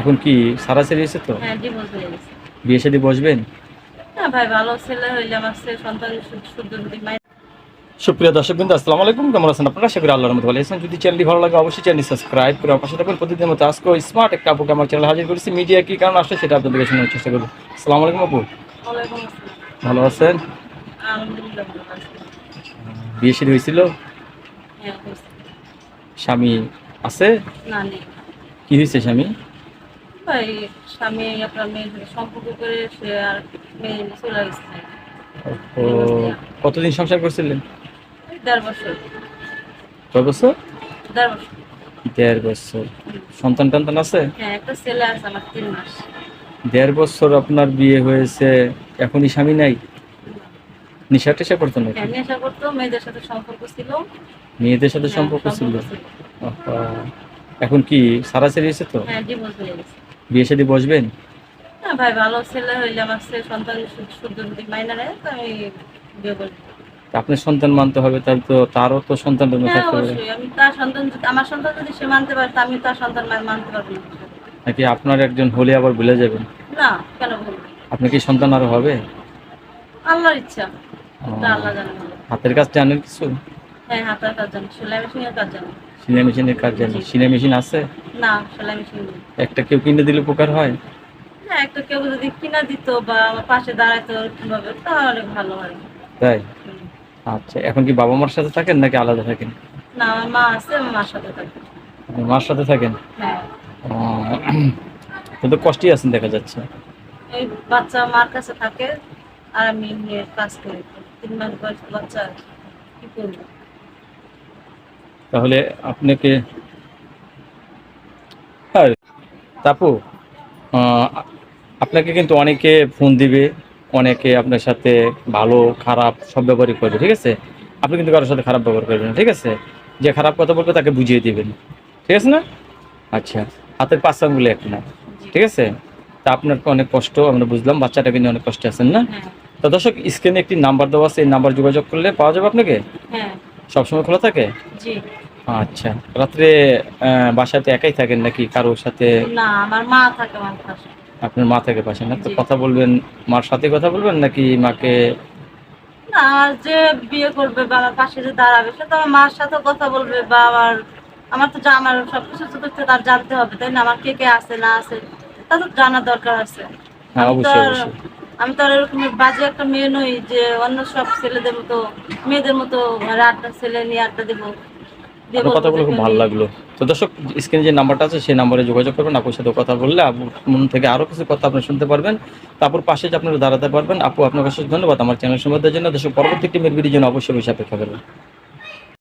এখন কি সারাসারি এসে তো? হ্যাঁ গেছে। বিয়ে শাদী বসবেন? না ভাই ভালো ছেলে হইলে আমার ছেলে সন্তান শুদ্ধ যদি সুপ্রিয় দর্শক বিন্দু আসসালামু আলাইকুম। কেমন আছেন আপনারা? আশা করি আল্লাহর মতো ভালো আছেন। যদি চ্যানেলটি ভালো লাগে অবশ্যই চ্যানেল সাবস্ক্রাইব করে পাশে থাকবেন প্রতিদিনের মতো আজকে স্মার্ট একটা আপুকে আমার চ্যানেল হাজির করেছি। মিডিয়া কি কারণ আসলে সেটা আপনাদের কাছে শোনার চেষ্টা করব। আসসালামু আলাইকুম আপু। ভালো আছেন? বিয়ে শাদী হয়েছিল? হ্যাঁ স্বামী আছে? কি হয়েছে স্বামী? স্বামী আপনার মেয়ের সম্পর্ক করে সে আর মেয়ে চলে গেছে ও কতদিন সংসার করছিলেন? দেড় বছর। কয় বছর? দেড় বছর। দেড় বছর। সন্তান টন্তান আছে? হ্যাঁ একটা ছেলে আছে আমার তিন মাস। দেড় বছর আপনার বিয়ে হয়েছে এখনই স্বামী নাই? নিশা টেশা করতো নাকি? হ্যাঁ নেশা করতো মেয়েদের সাথে সম্পর্ক ছিল। মেয়েদের সাথে হ্যাঁ, সম্পর্ক ছিল। এখন কি সারাসারি এসে তো? হ্যাঁ ডিভোর্স হয়ে গেছে। বিয়ে শাদী বসবেন? না ভাই ভালো ছেলে হইলে আমার ছেলে সন্তান শুদ্ধ যদি মাইনা নেয় তো আমি বিয়ে করব। আপনার সন্তান মানতে হবে তাহলে তো তারও তো সন্তান জন্ম হ্যাঁ থাকতে আমি তার সন্তান যদি আমার সন্তান যদি সে মানতে পারে তা আমি তার সন্তান মানতে পারব নাকি আপনার একজন হলে আবার ভুলে যাবেন? না কেন আপনি কি সন্তান আরও হবে? আল্লাহর ইচ্ছা আল্লাহ জানে। হাতের কাজ জানেন কিছু? হ্যাঁ হাতের কাজ জানি সেলাই মেশিনের কাজ জানি। সিলাই মেশিনের কাজ জানেন সিলাই মেশিন আছে? না সেলাই মেশিন একটা কেউ কিনে দিলে উপকার হয়? হ্যাঁ একটা কেউ যদি কিনা দিত বা আমার পাশে দাঁড়াইতো কীভাবে তাহলে ভালো হয়। তাই? আচ্ছা এখন কি বাবা মার সাথে থাকেন নাকি আলাদা থাকেন? না আমার মা আছে আমার মার সাথে থাকি। আপনি মার সাথে থাকেন? হ্যাঁ। কিন্তু কষ্টই আছেন দেখা যাচ্ছে। এই বাচ্চা মার কাছে থাকে আর আমি নিয়ে কাজ করি। তিন মাস বয়স বাচ্চা কি করব? তাহলে আপনাকে হ্যাঁ তাপু আপনাকে কিন্তু অনেকে ফোন দিবে অনেকে আপনার সাথে ভালো খারাপ সব ব্যবহারই করবে ঠিক আছে? আপনি কিন্তু কারোর সাথে খারাপ ব্যবহার করবেন ঠিক আছে? যে খারাপ কথা বলবে তাকে বুঝিয়ে দিবেন ঠিক আছে না? আচ্ছা হাতের পাঁচ আঙ্গুলে এক না ঠিক আছে? তা আপনার অনেক কষ্ট আমরা বুঝলাম বাচ্চাটা কিন্তু অনেক কষ্টে আছেন না? হ্যাঁ। তো দর্শক স্ক্রিনে একটি নাম্বার দেওয়া আছে এই নাম্বার যোগাযোগ করলে পাওয়া যাবে আপনাকে? হ্যাঁ। সবসময় খোলা থাকে? জি। আচ্ছা। রাত্রে বাসাতে একাই থাকেন নাকি কারোর সাথে? না আমার মা থাকে আমার পাশে। আপনার মা থেকে পাশে না? তো কথা বলবেন মার সাথে কথা বলবেন নাকি মাকে? না যে বিয়ে করবে বা আমার পাশে যে দাঁড়াবে সে তো আমার মার সাথে কথা বলবে বা আমার আমার তো আমার সবকিছু তো তার জানতে হবে তাই না? আমার কে কে আছে না আছে তা তো জানার দরকার আছে। হ্যাঁ আমি তো অবশ্যই আর- অবশ্যই। আমি তো এরকম বাজে একটা মেয়ে নই যে অন্য সব ছেলেদের মতো মেয়েদের মতো ঘরে আড্ডা ছেলে নিয়ে আড্ডা দেবো। আপনার কথাগুলো খুব ভালো লাগল। তো দর্শক স্ক্রিনে যে নাম্বারটা আছে সেই নাম্বারে যোগাযোগ করবেন আপুর সাথে কথা বললে আপু মন থেকে আরও কিছু কথা আপনি শুনতে পারবেন। তারপর পাশে যে আপনারা দাঁড়াতে পারবেন আপু আপনার কাছে ধন্যবাদ। আমার চ্যানেল সম্বন্ধের জন্য দর্শক পরবর্তী একটি মেয়ের জন্য অবশ্যই অবশ্যই অপেক্ষা করবেন।